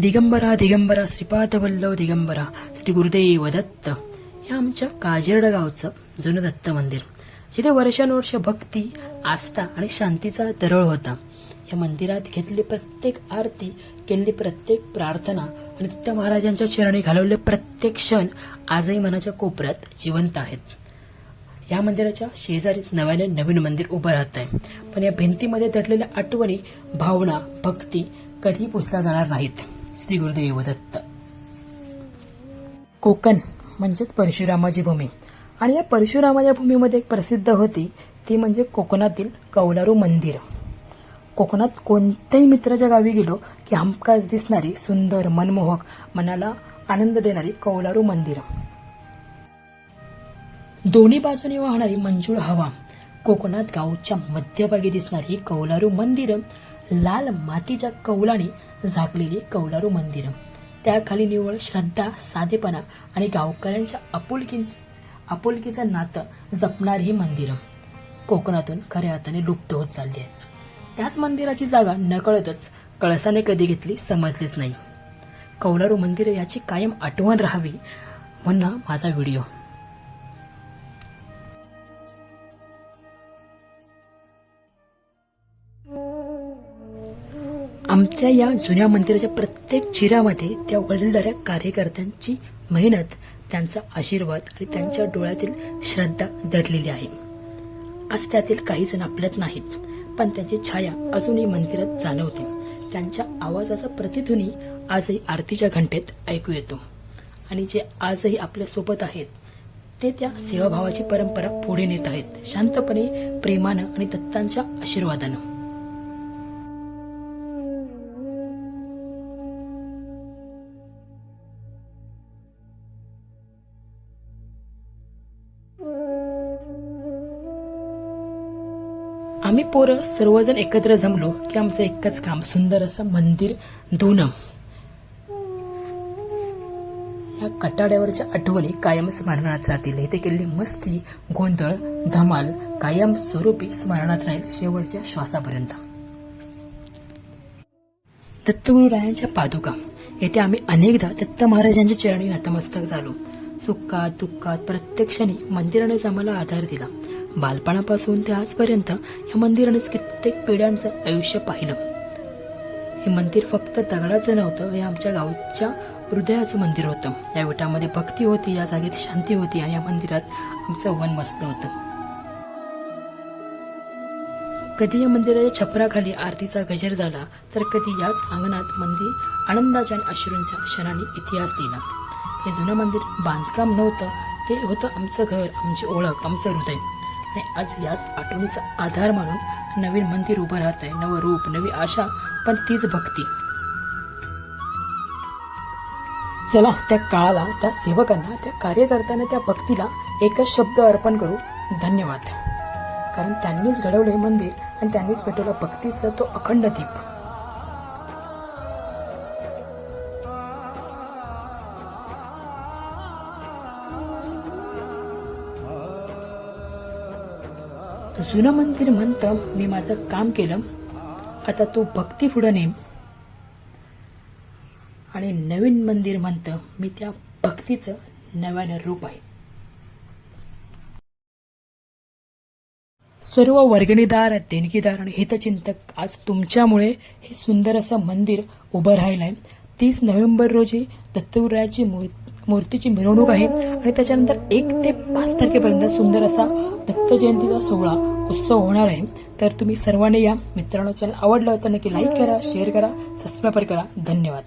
दिगंबरा दिगंबरा श्रीपादवल्लव दिगंबरा श्री गुरुदेव दत्त. हे आमच्या काजिरडा गावचं जुनं दत्त मंदिर. जिथे वर्षानुवर्ष भक्ती आस्था आणि शांतीचा दरळ होता. या मंदिरात घेतली प्रत्येक आरती केलेली प्रत्येक प्रार्थना आणि दत्त महाराजांच्या चरणी घालवले प्रत्येक क्षण आजही मनाच्या कोपऱ्यात जिवंत आहेत. या मंदिराच्या शेजारीच नव्याने नवीन मंदिर उभं राहत आहे पण या भिंतीमध्ये दडलेल्या आठवणी भावना भक्ती कधी पुसल्या जाणार नाहीत. श्री गुरुदेव दत्त कोकण म्हणजेच परशुरामाची भूमी. आणि या परशुरामाच्या भूमीमध्ये एक प्रसिद्ध होती ती म्हणजे कोकणातील कौलारू मंदिर. कोकणात कोणत्याही मित्राच्या गावी गेलो की हमखास दिसणारी सुंदर मनमोहक मनाला आनंद देणारी कौलारू मंदिर. दोन्ही बाजूने वाहणारी मंजूळ हवा कोकणात गावच्या मध्यभागी दिसणारी कौलारू मंदिरं लाल मातीच्या कौलाने झाकलेली कौलारू मंदिरं. त्याखाली निव्वळ श्रद्धा साधेपणा आणि गावकऱ्यांच्या आपुलकी आपुलकीचं नातं जपणारी ही मंदिरं. कोकणातून खऱ्या अर्थाने लुप्त होत चालली आहेत. त्याच मंदिराची जागा नकळतच कळसाने कधी घेतली समजलीच नाही. कौलारू मंदिर याची कायम आठवण राहावी म्हणून माझा व्हिडिओ. आमच्या या जुन्या मंदिराच्या प्रत्येक चिरामध्ये त्या वडीलधाऱ्या कार्यकर्त्यांची मेहनत त्यांचा आशीर्वाद आणि त्यांच्या डोळ्यातील श्रद्धा दडलेली आहे. आज त्यातील काही जण आपल्यात नाहीत पण त्यांची छाया अजूनही मंदिरात जाणवते. त्यांच्या आवाजाचा प्रतिध्वनी आजही आरतीच्या घंटेत ऐकू येतो. आणि जे आजही आपल्यासोबत आहेत ते त्या सेवाभावाची परंपरा पुढे नेत आहेत. शांतपणे प्रेमानं आणि दत्तांच्या आशीर्वादानं. आम्ही पोरं सर्वजण एकत्र जमलो की आमचं एकच काम सुंदर असं मंदिर धुणं. या कटाड्यावरच्या आठवणी कायम स्मरणात राहतील. इथे केलेली मस्ती गोंधळ धमाल कायम स्वरूपी स्मरणात राहील शेवटच्या श्वासापर्यंत. दत्तगुरु रायांच्या पादुका. येथे आम्ही अनेकदा दत्त महाराजांच्या चरणी नतमस्तक झालो. सुखात दुःखात प्रत्यक्षाने मंदिरानेच आम्हाला आधार दिला. बालपणापासून ते आजपर्यंत या मंदिरानेच कित्येक पिढ्यांचं आयुष्य पाहिलं. हे मंदिर फक्त दगडाचं नव्हतं हे आमच्या गावच्या हृदयाचं मंदिर होतं. या विटामध्ये भक्ती होती या जागेत शांती होती आणि या मंदिरात आमचं वन मस्त होतं. कधी या मंदिराच्या छपराखाली आरतीचा गजर झाला तर कधी याच अंगणात मंदिर आनंदाच्या आणि अश्रूंच्या क्षणाने इतिहास दिला हे जुनं मंदिर बांधकाम नव्हतं ते होतं आमचं घर आमची ओळख आमचं हृदय. आणि आज याच आठवणीचा आधार मानून नवीन मंदिर उभं राहत आहे नवं रूप नवी आशा पण तीच भक्ती. चला त्या काळाला त्या सेवकांना त्या कार्यकर्त्यांना त्या भक्तीला एकच शब्द अर्पण करू. धन्यवाद. कारण त्यांनीच घडवलं हे मंदिर आणि त्यांनीच पेटवला भक्तीचा तो अखंड दीप. जुनं मंदिर म्हणतं मी माझं काम केलं. आता तू भक्ती पुढं नेम. आणि नवीन मंदिर म्हणतं मी त्या भक्तीचं नव्यानं रूप आहे. सर्व वर्गणीदार देणगीदार आणि हितचिंतक आज तुमच्यामुळे हे सुंदर असं मंदिर उभं राहिलं आहे तीस नोव्हेंबर रोजी दत्तगुरायाची मूर्ती मूर्तीची मिरवणूक आहे आणि त्याच्यानंतर एक ते पाच तारखेपर्यंत सुंदर असा दत्त जयंतीचा सोहळा उत्सव होणार आहे. तर तुम्ही सर्वांनी या मित्रांनो चॅनल आवडलं तर नक्की लाईक करा शेअर करा सबस्क्राईब करा. धन्यवाद.